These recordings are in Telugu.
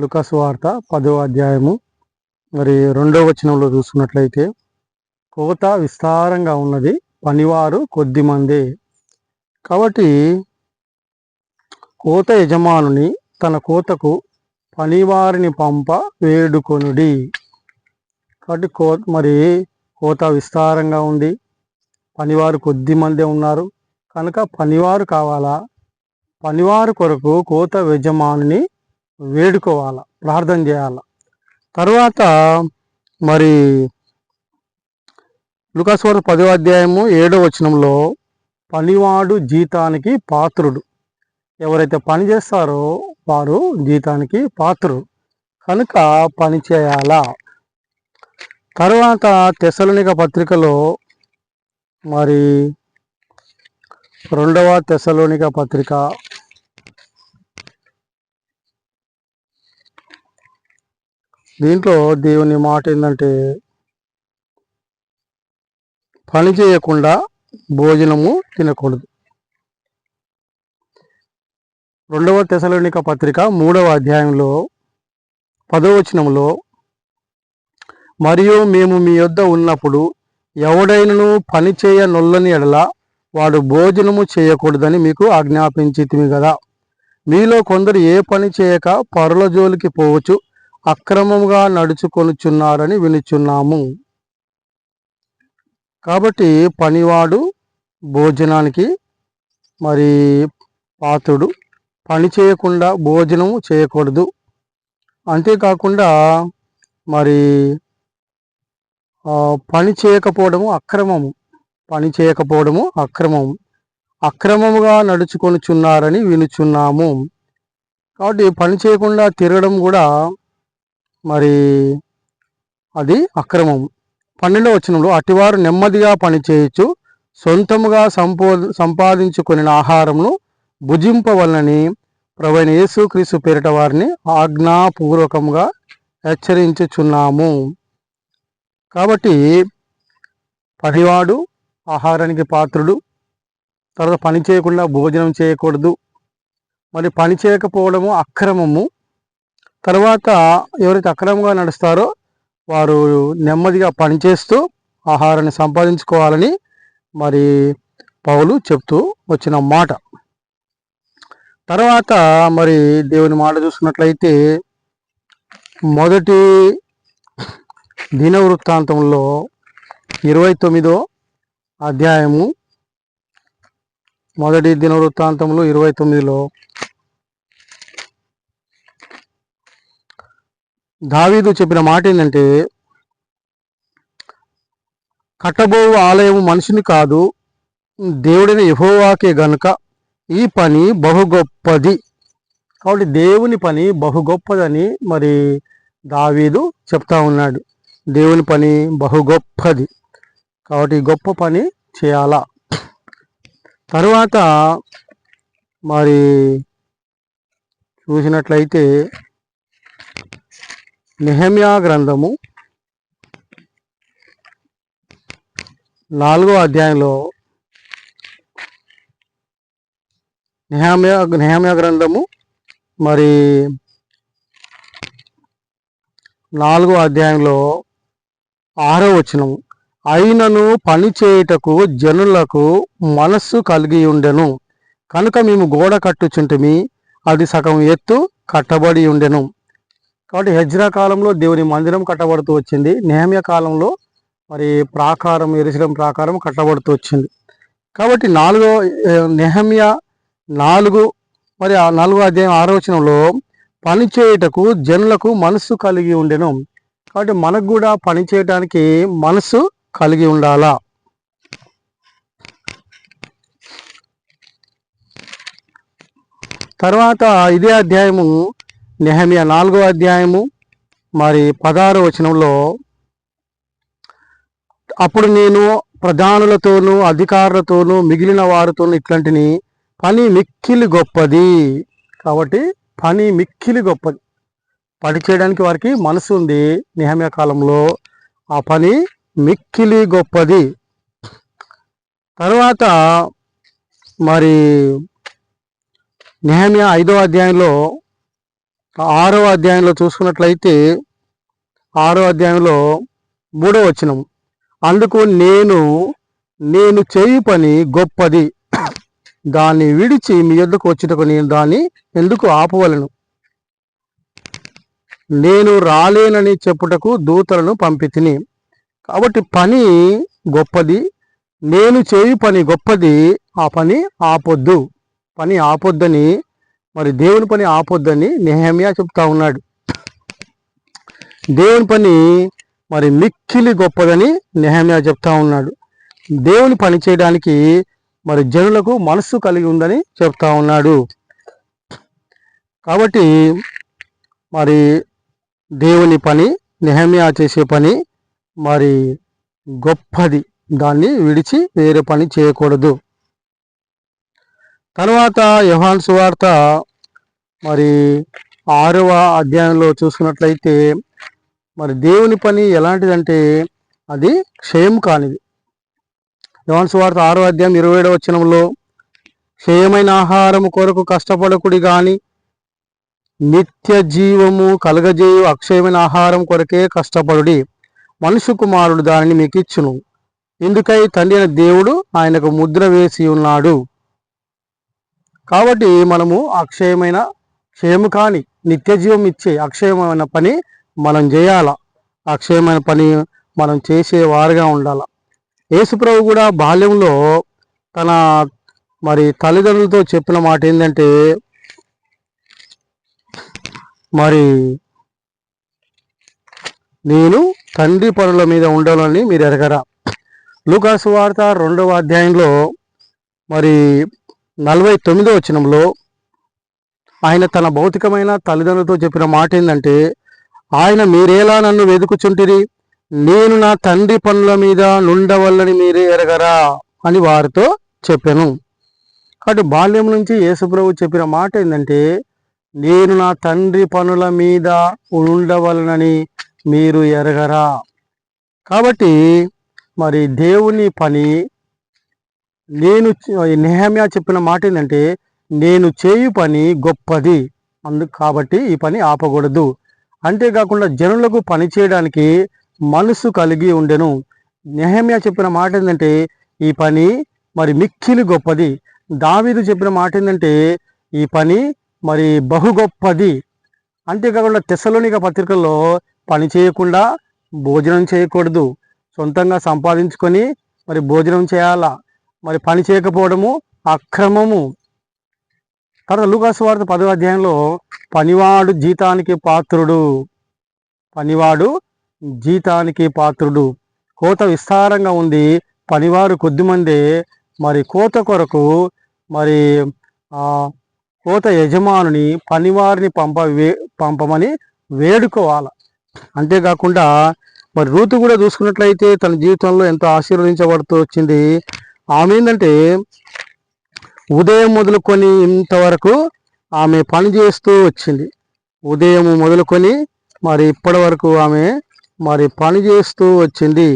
లుకాసు వార్త పదో అధ్యాయము మరి రెండో వచనంలో చూసుకున్నట్లయితే కోత విస్తారంగా ఉన్నది పనివారు కొద్ది మందే. కాబట్టి కోత యజమానుని తన కోతకు పనివారిని పంప వేడుకొనుడి. కాబట్టి కో మరి కోత విస్తారంగా ఉంది పనివారు కొద్ది మందే ఉన్నారు. కనుక పనివారు కావాలా? పనివారు కొరకు కోత యజమానుని వేడుకోవాల ప్రార్థన చేయాల. తర్వాత మరి లుకాస్వర పదో అధ్యాయము ఏడో వచనంలో పనివాడు జీతానికి పాత్రుడు. ఎవరైతే పని చేస్తారో వారు జీతానికి పాత్రుడు. కనుక పని చేయాలా. తర్వాత తెసలనిక పత్రికలో మరి రెండవ తెసలోనిక పత్రిక దీంట్లో దేవుని మాట ఏంటంటే పని చేయకుండా భోజనము తినకూడదు. రెండవ తెసలోనిక పత్రిక మూడవ అధ్యాయంలో పదవచనంలో మరియు మేము మీ యొద్ద ఉన్నప్పుడు ఎవడైనను పని చేయ నొల్లని ఎడల వాడు భోజనము చేయకూడదని మీకు ఆజ్ఞాపించితిమి కదా మీలో కొందరు ఏ పని చేయక పరుల జోలికి పోవచ్చు అక్రమంగా నడుచుకొనుచున్నారని వినుచున్నాము. కాబట్టి పనివాడు భోజనానికి మరి పాత్రుడు పని చేయకుండా భోజనం చేయకూడదు. అంతేకాకుండా మరి పని చేయకపోవడము అక్రమము. పని చేయకపోవడము అక్రమము. అక్రమముగా నడుచుకొనుచున్నారని వినుచున్నాము. కాబట్టి పని చేయకుండా తిరగడం కూడా మరి అది అక్రమం. పన్నెండవ వచనంలో అటివారు నెమ్మదిగా పనిచేయచ్చు సొంతముగా సంపో సంపాదించుకుని ఆహారమును భుజింపవలనని ప్రవీణ యేసుక్రీస్తు పేరిట వారిని ఆజ్ఞాపూర్వకంగా హెచ్చరించుచున్నాము. కాబట్టి పనివాడు ఆహారానికి పాత్రుడు తర్వాత పని చేయకుండా భోజనం చేయకూడదు. మరి పని చేయకపోవడము అక్రమము తర్వాత ఎవరైతే అక్రమంగా నడుస్తారో వారు నెమ్మదిగా పనిచేస్తూ ఆహారాన్ని సంపాదించుకోవాలని మరి పౌలు చెప్తూ వచ్చిన మాట. తర్వాత మరి దేవుని మాట చూసుకున్నట్లయితే మొదటి దిన వృత్తాంతంలో ఇరవై తొమ్మిదో అధ్యాయము మొదటి దిన వృత్తాంతంలో ఇరవై తొమ్మిదిలో దావీదు చెప్పిన మాట ఏంటంటే కట్టబో ఆలయం మనిషిని కాదు దేవుడిని యహోవాకే గనుక ఈ పని బహు గొప్పది కాబట్టి దేవుని పని బహు గొప్పదని మరి దావీదు చెప్తా ఉన్నాడు. దేవుని పని బహు గొప్పది కాబట్టి గొప్ప పని చేయాలా. తరువాత మరి చూసినట్లయితే నెహమ్యా గ్రంథము నాలుగో అధ్యాయంలో నెహమ్యా నెహమ్యా గ్రంథము మరి నాలుగో అధ్యాయంలో ఆరో వచనము. అయినను పని చేయుటకు జనులకు మనస్సు కలిగి ఉండెను. కనుక మేము గోడ కట్టుచుంటిమి అది సగం ఎత్తు కట్టబడి ఉండెను. కాబట్టి హెజ్రా కాలంలో దేవుని మందిరం కట్టబడుతూ వచ్చింది. నేహమ్య కాలంలో మరి ప్రాకారం ఎరిసడం ప్రాకారం కట్టబడుతూ వచ్చింది. కాబట్టి నాలుగో నెహమ్య నాలుగు మరి ఆ నాలుగో అధ్యాయం ఆలోచనలో పని చేయుటకు జనులకు మనస్సు కలిగి ఉండెను. కాబట్టి మనకు కూడా పని చేయడానికి మనసు కలిగి ఉండాలా? తర్వాత ఇదే అధ్యాయము నెహమియా నాలుగో అధ్యాయము మరి పదహారో వచనంలో అప్పుడు నేను ప్రధానులతోనూ అధికారులతోనూ మిగిలిన వారితోనూ ఇట్లాంటిని పని మిక్కిలి గొప్పది. కాబట్టి పని మిక్కిలి గొప్పది. పని చేయడానికి వారికి మనసు ఉంది నిహమ్య కాలంలో. ఆ పని మిక్కిలి గొప్పది. తర్వాత మరి నిహమ్య ఐదో అధ్యాయంలో ఆరో అధ్యాయంలో చూసుకున్నట్లయితే ఆరో అధ్యాయంలో మూడో వచనం. అందుకు నేను నేను చేయి పని గొప్పది. దాన్ని విడిచి మీ యొద్దకు వచ్చుటకు నేను దాన్ని ఎందుకు ఆపవలను? నేను రాలేనని చెప్పుటకు దూతలను పంపితిని. కాబట్టి పని గొప్పది. నేను చేయి పని గొప్పది. ఆ పని ఆపొద్దు. పని ఆపొద్దని మరి దేవుని పని ఆపొద్దని నెహమ్యా చెప్తా ఉన్నాడు. దేవుని పని మరి మిక్కిలి గొప్పదని నెహమ్యా చెప్తా ఉన్నాడు. దేవుని పని చేయడానికి మరి జనులకు మనస్సు కలిగి ఉందని చెప్తా ఉన్నాడు. కాబట్టి మరి దేవుని పని నెహమ్యా చేసే పని మరి గొప్పది. దాన్ని విడిచి వేరే పని చేయకూడదు. తర్వాత యహాన్ సువార్త మరి ఆరవ అధ్యాయంలో చూసుకున్నట్లయితే మరి దేవుని పని ఎలాంటిదంటే అది క్షయం కానిది. యోన్స్ వార్త ఆరో అధ్యాయం ఇరవై ఏడవ వచనంలో క్షయమైన ఆహారం కొరకు కష్టపడకుడి గాని నిత్య జీవము కలగజేయు అక్షయమైన ఆహారం కొరకే కష్టపడుడి. మనుషు కుమారుడు దానిని మీకు ఇచ్చును ఎందుకై? తండ్రి అయిన దేవుడు ఆయనకు ముద్ర వేసి ఉన్నాడు. కాబట్టి మనము అక్షయమైన క్షేము కాని నిత్య జీవం ఇచ్చే అక్షయమైన పని మనం చేయాల? అక్షయమైన పని మనం చేసేవారుగా ఉండాల? యేసుప్రభు కూడా బాల్యంలో తన మరి తల్లిదండ్రులతో చెప్పిన మాట ఏంటంటే మరి నేను తండ్రి పనుల మీద ఉండాలని మీరు ఎరగరా? లూకాసు వార్త రెండవ అధ్యాయంలో మరి నలభై తొమ్మిదో వచనంలో ఆయన తన భౌతికమైన తల్లిదండ్రులతో చెప్పిన మాట ఏంటంటే ఆయన మీరేలా నన్ను వెతుకుచుంటిరి? నేను నా తండ్రి పనుల మీద నుండవల్లని మీరే ఎరగరా? అని వారితో చెప్పాను. కాబట్టి బాల్యం నుంచి యేసుప్రభు చెప్పిన మాట ఏంటంటే నేను నా తండ్రి పనుల మీద ఉండవలనని మీరు ఎరగరా? కాబట్టి మరి దేవుని పని నేను నెహమ్యా చెప్పిన మాట ఏంటంటే నేను చేయు పని గొప్పది. అందుకు కాబట్టి ఈ పని ఆపకూడదు. అంతేకాకుండా జనులకు పని చేయడానికి మనసు కలిగి ఉండెను. నెహమ్యా చెప్పిన మాట ఏంటంటే ఈ పని మరి మిక్కిలి గొప్పది. దావీదు చెప్పిన మాట ఏంటంటే ఈ పని మరి బహు గొప్పది అంతేకాకుండా తెసలోనిక పత్రికల్లో పని చేయకుండా భోజనం చేయకూడదు. సొంతంగా సంపాదించుకొని మరి భోజనం చేయాలా? మరి పని చేయకపోవడము అక్రమము. తర్వాత లూకాసు వార్త పదవ అధ్యాయంలో పనివాడు జీతానికి పాత్రుడు. పనివాడు జీతానికి పాత్రుడు. కోత విస్తారంగా ఉంది. పనివారు కొద్దిమందే మరి కోత కొరకు మరి కోత యజమానుని పనివారిని పంప వే పంపమని వేడుకోవాలి. అంతేకాకుండా మరి రూతు కూడా చూసుకున్నట్లయితే తన జీవితంలో ఎంతో ఆశీర్వదించబడుతూ వచ్చింది. ఆమె ఏంటంటే ఉదయం మొదలుకొని ఇంతవరకు ఆమె పని చేస్తూ వచ్చింది. ఉదయం మొదలుకొని మరి ఇప్పటి వరకు ఆమె మరి పని చేస్తూ వచ్చింది.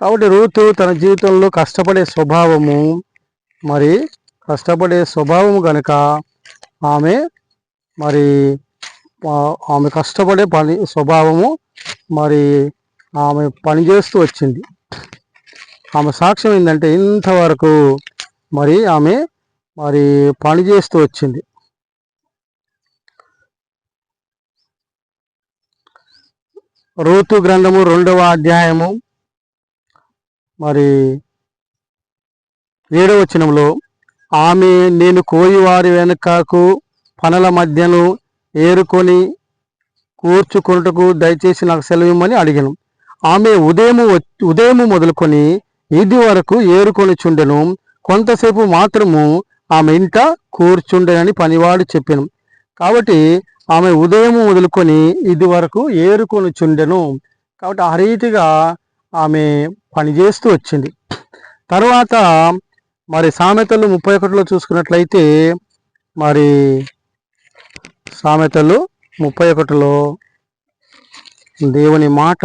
కాబట్టి రూతు తన జీవితంలో కష్టపడే స్వభావము మరి కష్టపడే స్వభావము కనుక ఆమె మరి ఆమె కష్టపడే పని స్వభావము మరి ఆమె పని చేస్తూ వచ్చింది. ఆమె సాక్ష్యం ఏంటంటే ఇంతవరకు మరి ఆమె మరి పని చేస్తూ వచ్చింది. రోతు గ్రంథము రెండవ అధ్యాయము మరి ఏడవ వచనంలో ఆమె నేను కోయివారి వెనుకకు పనుల మధ్యను ఏరుకొని కూర్చుకొనుటకు దయచేసి నాకు సెలవిమ్మని అడిగాను. ఆమె ఉదయము ఉదయము మొదలుకొని ఇది వరకు ఏరుకొని చుండెను కొంతసేపు మాత్రము ఆమె ఇంట కూర్చుండేనని పనివాడు చెప్పాను. కాబట్టి ఆమె ఉదయం మొదలుకొని ఇది వరకు ఏరుకొని చుండెను కాబట్టి ఆ రీతిగా ఆమె పనిచేస్తూ వచ్చింది. తర్వాత మరి సామెతలు ముప్పై ఒకటిలో చూసుకున్నట్లయితే మరి సామెతలు ముప్పై ఒకటిలో దేవుని మాట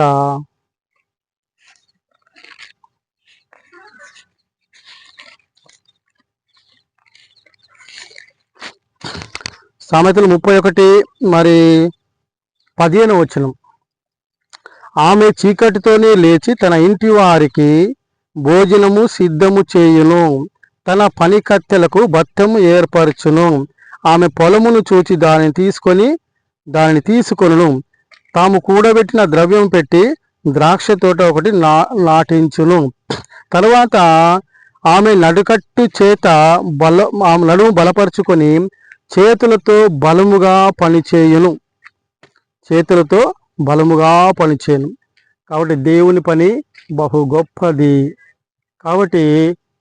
సామెతలు ముప్పై ఒకటి మరి పదిహేను వచనం. ఆమె చీకటితోనే లేచి తన ఇంటి వారికి భోజనము సిద్ధము చేయును. తన పనికత్తెలకు బత్తము ఏర్పరచును. ఆమె పొలమును చూచి దానిని తీసుకొని దానిని తీసుకొనును. తాము కూడబెట్టిన ద్రవ్యం పెట్టి ద్రాక్ష తోట ఒకటి నా నాటించును. తర్వాత ఆమె నడుకట్టు చేత బల ఆమె నడుము బలపరుచుకొని చేతులతో బలముగా పనిచేయను. చేతులతో బలముగా పనిచేయను. కాబట్టి దేవుని పని బహు గొప్పది. కాబట్టి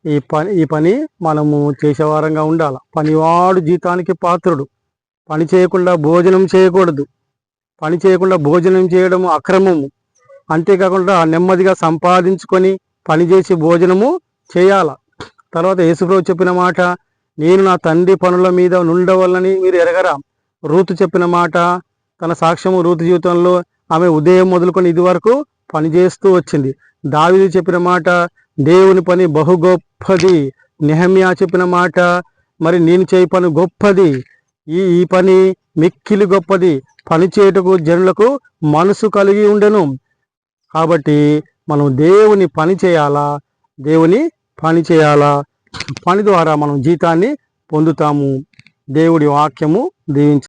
ఈ పని ఈ పని మనము చేసేవారంగా ఉండాలి. పనివాడు జీతానికి పాత్రుడు. పని చేయకుండా భోజనం చేయకూడదు. పని చేయకుండా భోజనం చేయడం అక్రమము. అంతేకాకుండా నెమ్మదిగా సంపాదించుకొని పని చేసి భోజనము చేయాల. తర్వాత యేసుప్రభు చెప్పిన మాట నేను నా తండ్రి పనుల మీద నుండవల్లని మీరు ఎరగరా. రూతు చెప్పిన మాట తన సాక్ష్యము రూతు జీవితంలో ఆమె ఉదయం మొదలుకొని ఇది వరకు పనిచేస్తూ వచ్చింది. దావిది చెప్పిన మాట దేవుని పని బహు గొప్పది. నెహమ్యా చెప్పిన మాట మరి నేను చేయి పని గొప్పది. ఈ ఈ పని మిక్కిలి గొప్పది. పని చేయుటకు జనులకు మనసు కలిగి ఉండెను. కాబట్టి మనం దేవుని పని చేయాలా? దేవుని పని చేయాలా? పని ద్వారా మనం జీతాన్ని పొందుతాము. దేవుడి వాక్యము దీవించ